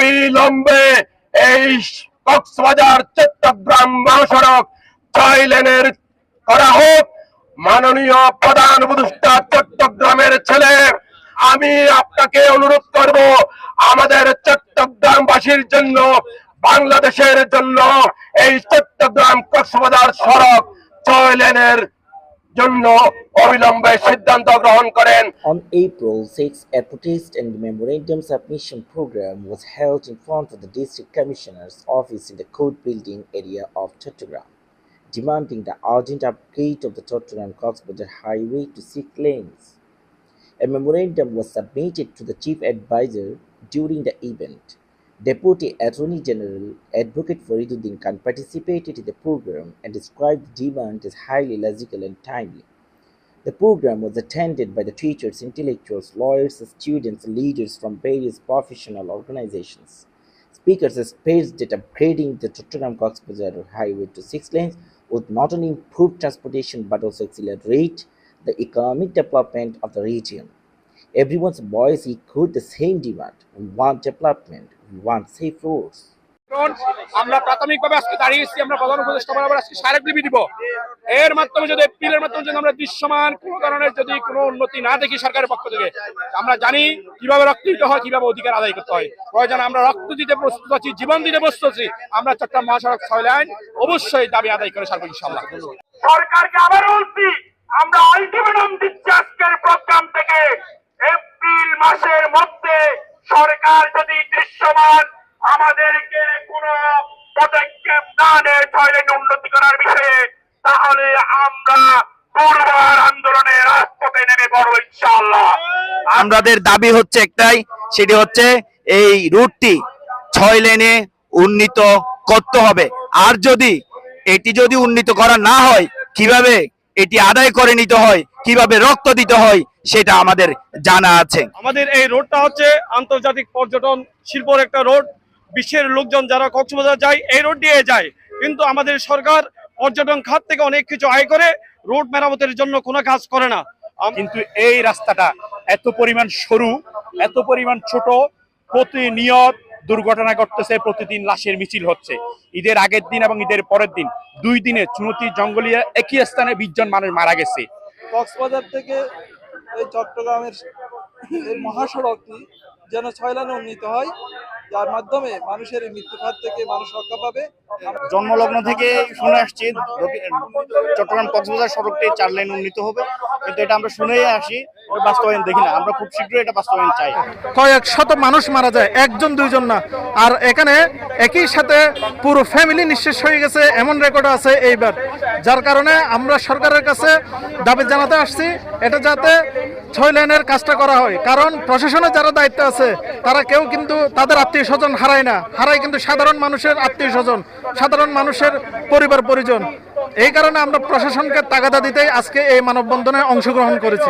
অবিলম্বে এই কক্সবাজার চট্টগ্রাম মহাসড়ক ছয় লেনের করা হোক। মাননীয় প্রধান উপদেষ্টা চট্টগ্রামের ছেলে, আমি আপনাকে অনুরোধ করব, আমাদের চট্টগ্রামবাসীর জন্য, বাংলাদেশের জন্য এই চট্টগ্রাম কক্সবাজার সড়ক ছয় লেনের জন্য অবিলম্বে সিদ্ধান্ত গ্রহণ করেন On April 6, a protest and memorandum submission program was held in front of the District Commissioner's office in the court building area of Chattogram, demanding the urgent upgrade of the Chattogram Coxbazar Highway to six lanes. A memorandum was submitted to the chief advisor during the event. Deputy Attorney General Advocate Fariduddin Khan participated in the program and described the demand as highly logical and timely. The program was attended by the teachers, intellectuals, lawyers, students, leaders from various professional organizations. Speakers expressed that upgrading the Chattogram Coxbazar Highway to six lanes would not only improve transportation but also accelerate the economic development of the region. Everyone's voice echoed the same demand. We want development, want safe roads. আমরা প্রাথমিকভাবে আজকে দাঁড়িয়েছি আমরা প্রধান উপদেষ্টা বরাবর আজকে স্মারকলিপি দিব। এর মাধ্যমে যদি এপ্রিলের মাধ্যমে যদি আমরা দৃশ্যমান কোনো ধরনের যদি কোনো উন্নতি না দেখি সরকারের পক্ষ থেকে আমরা জানি কীভাবে রক্ত দিতে হয় কীভাবে অধিকার আদায় করতে হয়। প্রয়োজন আমরা রক্ত দিতে প্রস্তুত আছি জীবন দিতে প্রস্তুত আছি। আমরা চট্টগ্রাম মহাসড়ক ছয় লাইন অবশ্যই দাবি আদায় করে সারবো ইনশাল্লাহ সরকারকে আবার বলছি আমরা আলটিমেটাম দিচ্ছি আজকের প্রোগ্রাম থেকে। এপ্রিল মাসের মধ্যে নেয় টয়লেট উন্নতি করার বিষয়ে তাহলে আমরা পূর্বার আন্দোলনে রাজপথে নেমে পড়ব ইনশাআল্লাহ। আমাদের দাবি হচ্ছে একটাই সেটি হচ্ছে এই রুটটি ছয় লেনে উন্নীত করতে হবে। আর যদি এটি যদি উন্নীত করা না হয় কীভাবে এটি আদায় করে নিতে হয় কীভাবে রক্ত দিতে হয় সেটা আমাদের জানা আছে। আমাদের এই রোডটা হচ্ছে আন্তর্জাতিক পর্যটন শিল্পর একটা রোড। বিশ্বের লোকজন যারা কক্সবাজার যায় এই রোড দিয়ে যায়। কিন্তু আমাদের সরকার পর্যটন খাত থেকে অনেক কিছু আয় করে রোড মেরামতের জন্য কোনো কাজ করে না। কিন্তু এই রাস্তাটা এত পরিমাণ সরু এত পরিমাণ ছোট প্রতিনিয়ত দুর্ঘটনা ঘটতেছে প্রতিদিন লাশের মিছিল হচ্ছে। ঈদের আগের দিন এবং ঈদের পরের দিন দুই দিনে চুনতি জঙ্গলিয়া একই স্থানে বিশ জন মানুষ মারা গেছে। কক্সবাজার থেকে এই চট্টগ্রামের এই মহাসড়কটি যেন ছয় লাইনে উন্নীত হয় যার মাধ্যমে মানুষের মৃত্যুঘাত থেকে মানুষ রক্ষা পাবে। জন্মলগ্ন থেকে শুনে আসছি চট্টগ্রাম কক্সবাজার সড়কটি চার লাইন উন্নীত হবে। কিন্তু এটা আমরা শুনেই আসি বাস্তবায়ন দেখি না। আমরা খুব শীঘ্রই এটা বাস্তবায়ন চাই। কয়েক শত মানুষ মারা যায়, একজন, দুইজন না। আর এখানে একই সাথে পুরো ফ্যামিলি নিঃশেষ হয়ে গেছে, এমন রেকর্ড আছে এইবার। যার কারণে আমরা সরকারের কাছে দাবি জানাতে আসছি, এটা যাতে ছয় লাইনের কাজটা করা হয়। কারণ প্রশাসনের যারা দায়িত্ব আছে, তারা কেউ কিন্তু তাদের আত্মীয় স্বজন হারায় না। হারায় কিন্তু সাধারণ মানুষের আত্মীয় স্বজন সাধারণ মানুষের পরিবার পরিজন এই কারণে আমরা প্রশাসনকে তাগাদা দিতেই আজকে এই মানববন্ধনে অংশগ্রহণ করেছি।